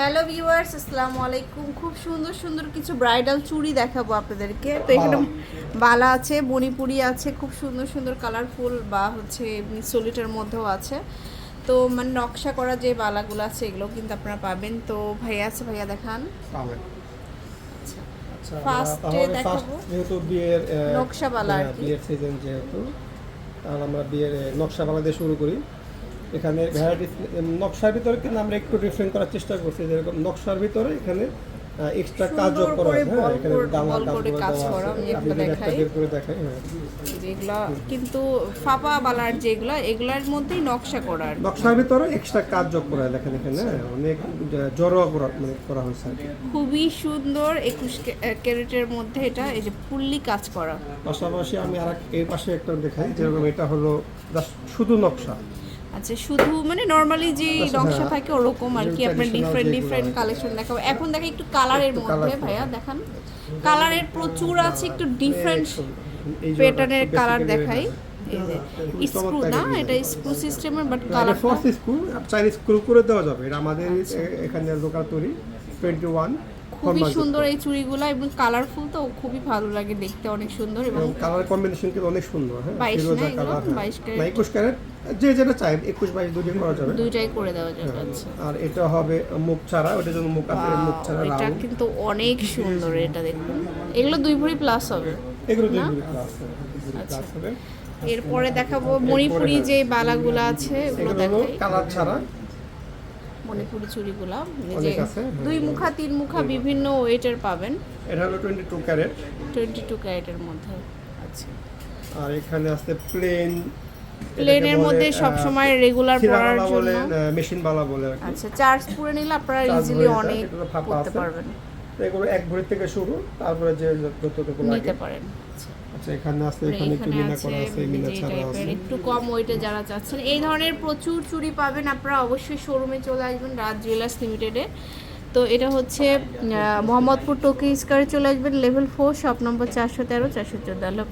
Hello viewers আসসালামু আলাইকুম। খুব সুন্দর সুন্দর কিছু ব্রাইডাল চুড়ি দেখাবো আপনাদেরকে। তো এখানে বালা আছে মণিপুরি আছে খুব সুন্দর সুন্দর কালারফুল বা হচ্ছে সলিটার মধ্যেও আছে। তো মানে নকশা করা যে বালাগুলো আছে এগুলো কিন্তু আপনারা পাবেন। তো ভাইয়া আছে ভাইয়া দেখান। পাবেন আচ্ছা আচ্ছা দেখাবো। ফার্স্ট যেহেতু বিয়ের আহ, নকশাবালা আর হ্যাঁ, কি। বিয়ের সিজন যেহেতু তাহলে আমরা বিয়ের আহ, নকশাবালা দিয়ে শুরু করি। এখানে ভ্যারাইটিস নকশার ভিতরে কিন্তু আমরা একটু ডিফারেন্ট করার চেষ্টা করছি যেরকম নকশার ভিতরে এখানে এক্সট্রা কাজ যোগ করা হয় এখানে দামা কাজ করা, আমি দেখাই। বের করে দেখাই হ্যাঁ। যেগুলা কিন্তু ফাপা বালার যেগুলা এগুলার মধ্যেই নকশা করা আর নকশার ভিতরে এক্সট্রা কাজ যোগ করা হয় দেখেন এখানে হ্যাঁ, অনেক জড়োয়া করা মানে করা হয়েছে খুবই সুন্দর একুশ ক্যারেটের মধ্যে এটা এই যে ফুললি কাজ করা। পাশাপাশি আমি আর এর পাশে একটা দেখাই যেরকম এটা হলো শুধু নকশা। আচ্ছা শুধু মানে নর্মালি যে আচ্ছা, নকশা হ্যাঁ। থাকে ওরকম আর কি আপনার ডিফারেন্ট ডিফারেন্ট কালেকশন দেখাবো। এখন দেখা একটু কালারের মধ্যে ভাইয়া দেখান। কালারের প্রচুর আছে একটু ডিফারেন্ট প্যাটার্নের কালার। দেখাই। এই যে খুবই স্ক্রু না? এটা স্ক্রু সিস্টেমের but colour fourth screw Chinese screw করে দেওয়া যাবে। এটা আমাদের আচ্ছা। এখানে লোকাল তৈরি। টোয়েন্টি ওয়ান খুবই সুন্দর এই চুড়িগুলো এবং কালারফুল তো খুবই ভালো লাগে দেখতে অনেক সুন্দর এবং কালার কম্বিনেশন কিন্তু অনেক সুন্দর হ্যাঁ? 22 না কালার 22 ক্যারেট? না একুশ ক্যারেট যে যেটা চাই একুশ বাইশ দুটোই করা যাবে। দুইটাই করে দেওয়া যাবে হ্যাঁ। আচ্ছা। আর এটা হবে মুখ ছাড়া ওটার জন্য মুখ আছে মুখ ছাড়া এটা কিন্তু অনেক সুন্দর এটা দেখুন। এগুলো দুই ভরি প্লাস হবে এগুলো দুই না? দুই ক্লাস ক্লাস হবে। এরপরে দেখাবো মণিপুরি যে বালাগুলো আছে ওগুলো এগুলো দেখাই। কালার ছাড়া মণিপুরি চুড়িগুলো। যে হ্যাঁ। দুই মুখা তিন মুখা বিভিন্ন ওয়েটের পাবেন। এটা হলো twenty two carat twenty two ক্যারেটের মধ্যে। আচ্ছা। আর এখানে আছে প্লেন প্লেনের মধ্যে সব সময় রেগুলার পরার জন্য। মেশিন বালা বলে আচ্ছা চার্জ পুরে নিলে আপনারা ইজিলি অনেক করতে পারবেন। এগুলো এক ভরি থেকে শুরু তারপরে যে যতটুকু নিতে পারেন। আচ্ছা এখানে আছে এখানে একটু মিনা করা আছে মিনা ছাড়া আছে। একটু কম ওয়েটে যারা চাচ্ছেন এই ধরনের প্রচুর চুড়ি পাবেন আপনারা অবশ্যই শোরুমে চলে আসবেন রাজ জুয়েলার্স লিমিটেডে তো এটা হচ্ছে মোহাম্মদপুর টোকি স্কারে চলে আসবেন লেভেল ফোর শপ নম্বর চারশো তেরো চারশো চোদ্দ আল্লাহ